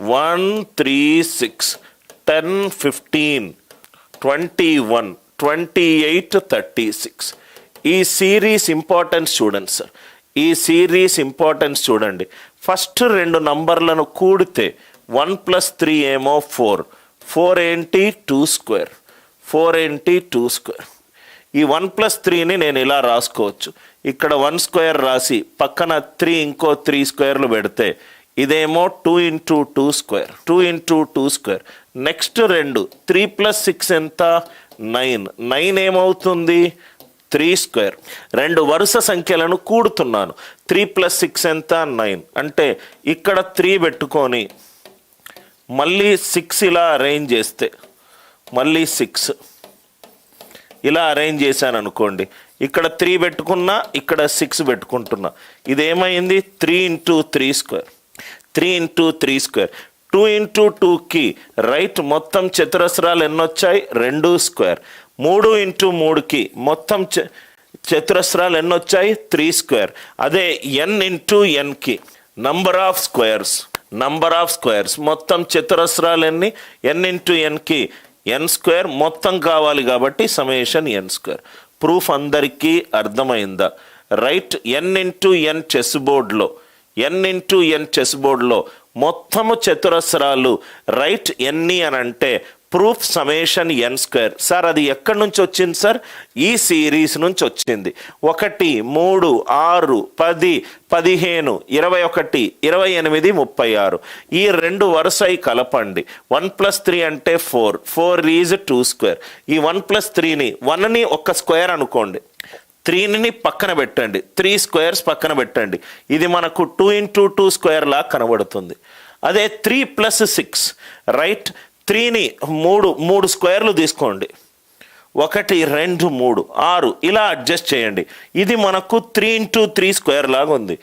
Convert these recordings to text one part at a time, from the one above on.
One three six ten fifteen twenty one twenty eight thirty six ఈ series importance చూడండి sir ఈ series importance చూడండి. First రెండు నంబర్లను కూడితే వన్ ప్లస్ త్రీ ఏమో ఫోర్ ఫోర్ ఏంటి? టూ స్క్వేర్ ఫోర్ ఏంటి? టూ స్క్వేర్ ఈ వన్ ప్లస్ త్రీని నేను ఇలా రాసుకోవచ్చు. ఇక్కడ వన్ స్క్వేర్ రాసి పక్కన త్రీ ఇంకో త్రీ స్క్వేర్లు పెడితే ఇదేమో two into two square two into two square next రెండు. త్రీ ప్లస్ సిక్స్ ఎంత? నైన్ నైన్ ఏమవుతుంది? త్రీ స్క్వేర్ రెండు వరుస సంఖ్యలను కూడుతున్నాను. త్రీ ప్లస్ సిక్స్ ఎంత? నైన్ అంటే ఇక్కడ త్రీ పెట్టుకొని మళ్ళీ సిక్స్ ఇలా అరేంజ్ చేస్తే మళ్ళీ సిక్స్ ఇలా అరేంజ్ చేశాను అనుకోండి. ఇక్కడ త్రీ పెట్టుకున్నా ఇక్కడ సిక్స్ పెట్టుకుంటున్నా. ఇదేమైంది? Three into three square three into three square. Two into టూకి రైట్ మొత్తం చతురస్రాలు ఎన్ని వచ్చాయి రెండు స్క్వేర్. మూడు ఇంటూ మూడుకి మొత్తం చ- చతురస్రాలు ఎన్ని వచ్చాయి త్రీ స్క్వేర్. అదే N into ఎన్కి number of squares number of squares మొత్తం చతురస్రాలు ఎన్ని? ఎన్ ఇంటూ ఎన్కి ఎన్ స్క్వేర్ మొత్తం కావాలి కాబట్టి సమేషన్ ఎన్ స్క్వేర్. ప్రూఫ్ అందరికీ అర్థమైందా? Right N into N chess బోర్డ్లో. ఎన్ ఇంటూ ఎన్ చెస్ బోర్డ్లో మొత్తము చతురస్రాలు రైట్ ఎన్ని అని అంటే proof summation N square sir అది ఎక్కడి నుంచి వచ్చింది సార్ ఈ సిరీస్ నుంచి వచ్చింది. ఒకటి మూడు ఆరు పది పదిహేను ఇరవై ఒకటి ఇరవై ఎనిమిది ముప్పై ఆరు. ఈ రెండు వరుసై కలపండి. వన్ ప్లస్ త్రీ అంటే four four is two square ఈ వన్ ప్లస్ త్రీని వన్ని ఒక స్క్వేర్ అనుకోండి. త్రీని పక్కన పెట్టండి. త్రీ స్క్వేర్స్ పక్కన పెట్టండి. ఇది మనకు టూ ఇంటూ టూ స్క్వేర్లా కనబడుతుంది. అదే త్రీ ప్లస్ సిక్స్. రైట్? త్రీని మూడు మూడు స్క్వేర్లు తీసుకోండి. ఒకటి రెండు మూడు ఆరు. ఇలా అడ్జస్ట్ చేయండి. ఇది మనకు త్రీ ఇంటూ త్రీ స్క్వేర్ లాగా ఉంది.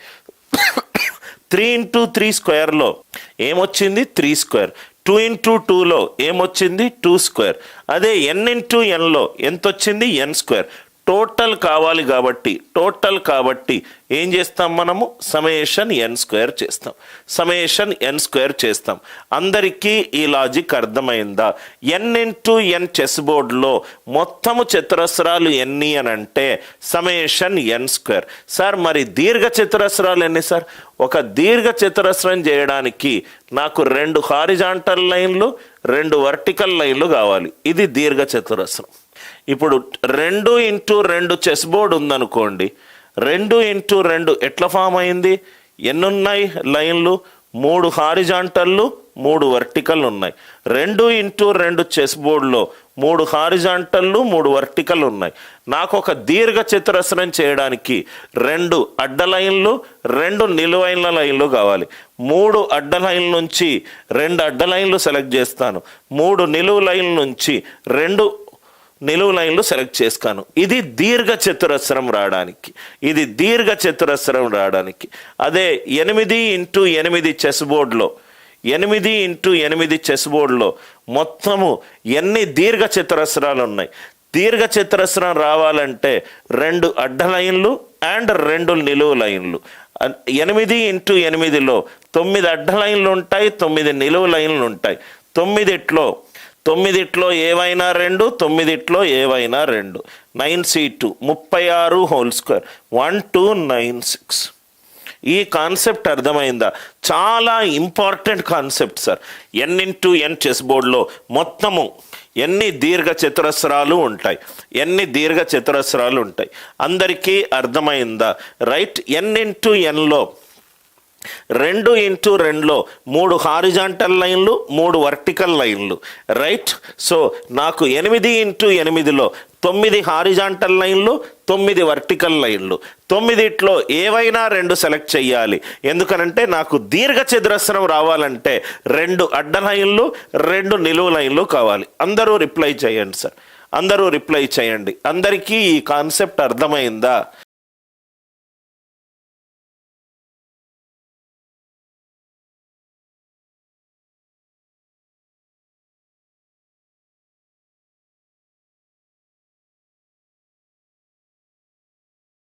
త్రీ ఇంటూ త్రీ స్క్వేర్లో ఏమొచ్చింది? Three square. టూ ఇంటూ టూలో ఏమొచ్చింది? Two square. అదే ఎన్ ఇంటూ ఎన్లో ఎంత వచ్చింది ఎన్ స్క్వేర్. టోటల్ కావాలి కాబట్టి టోటల్ కాబట్టి ఏం చేస్తాం మనము? సమేషన్ ఎన్ స్క్వేర్ చేస్తాం. సమేషన్ ఎన్ స్క్వేర్ చేస్తాం. అందరికీ ఈ లాజిక్ అర్థమైందా? ఎన్ ఇంటూ ఎన్ చెస్ బోర్డ్లో మొత్తము చతురస్రాలు ఎన్ని అని అంటే సమేషన్ ఎన్ స్క్వేర్. సార్ మరి దీర్ఘ చతురస్రాలు ఎన్ని సార్? ఒక దీర్ఘ చతురస్రం చేయడానికి నాకు రెండు హారిజాంటల్ లైన్లు రెండు వర్టికల్ లైన్లు కావాలి. ఇది దీర్ఘ చతురస్రం. ఇప్పుడు రెండు ఇంటూ రెండు చెస్ బోర్డ్ ఉందనుకోండి రెండు ఇంటూ రెండు ఎట్లా ఫామ్ అయింది? ఎన్నున్నాయి లైన్లు? మూడు హారిజాంటల్లు మూడు వర్టికల్ ఉన్నాయి రెండు ఇంటూ రెండు చెస్ బోర్డులో మూడు హారిజాంటల్లు మూడు వర్టికల్ ఉన్నాయి నాకు ఒక దీర్ఘ చతురస్రం చేయడానికి రెండు అడ్డ లైన్లు రెండు నిలువైన లైన్లు కావాలి. మూడు అడ్డ లైన్ల నుంచి రెండు అడ్డ లైన్లు సెలెక్ట్ చేస్తాను. మూడు నిలువు లైన్ల నుంచి రెండు నిలువు లైన్లు సెలెక్ట్ చేస్తాను ఇది దీర్ఘ చతురస్రం రావడానికి. ఇది దీర్ఘ చతురస్రం రావడానికి. అదే ఎనిమిది ఇంటూ ఎనిమిది చెస్ బోర్డులో ఎనిమిది ఇంటూ ఎనిమిది చెస్ బోర్డులో మొత్తము ఎన్ని దీర్ఘ చతురస్రాలు ఉన్నాయి? దీర్ఘ చతురస్రం రావాలంటే రెండు అడ్డ లైన్లు అండ్ రెండు నిలువు లైన్లు. ఎనిమిది ఇంటూ ఎనిమిదిలో తొమ్మిది అడ్డ లైన్లు ఉంటాయి తొమ్మిది నిలువు లైన్లు ఉంటాయి. తొమ్మిదిట్లో తొమ్మిదిట్లో ఏవైనా రెండు తొమ్మిదిట్లో ఏవైనా రెండు. నైన్ సి టూ ముప్పై ఆరు whole square. One two nine six. ఈ కాన్సెప్ట్ అర్థమైందా? చాలా important concept sir. N into N chess బోర్డ్లో మొత్తము ఎన్ని దీర్ఘ చతురస్రాలు ఉంటాయి? ఎన్ని దీర్ఘ చతురస్రాలు ఉంటాయి? అందరికీ అర్థమైందా? రైట్ ఎన్ ఇంటూ ఎన్లో రెండు ఇంటూ రెండులో మూడు హారిజాంటల్ లైన్లు మూడు వర్టికల్ లైన్లు. రైట్ సో నాకు ఎనిమిది ఇంటూ ఎనిమిదిలో తొమ్మిది హారిజాంటల్ లైన్లు తొమ్మిది వర్టికల్ లైన్లు. తొమ్మిదిట్లో ఏవైనా రెండు సెలెక్ట్ చేయాలి ఎందుకనంటే నాకు దీర్ఘ చతురస్రం రావాలంటే రెండు అడ్డ లైన్లు రెండు నిలువు లైన్లు కావాలి. అందరూ రిప్లై చేయండి సార్ అందరూ రిప్లై చేయండి. అందరికీ ఈ కాన్సెప్ట్ అర్థమైందా?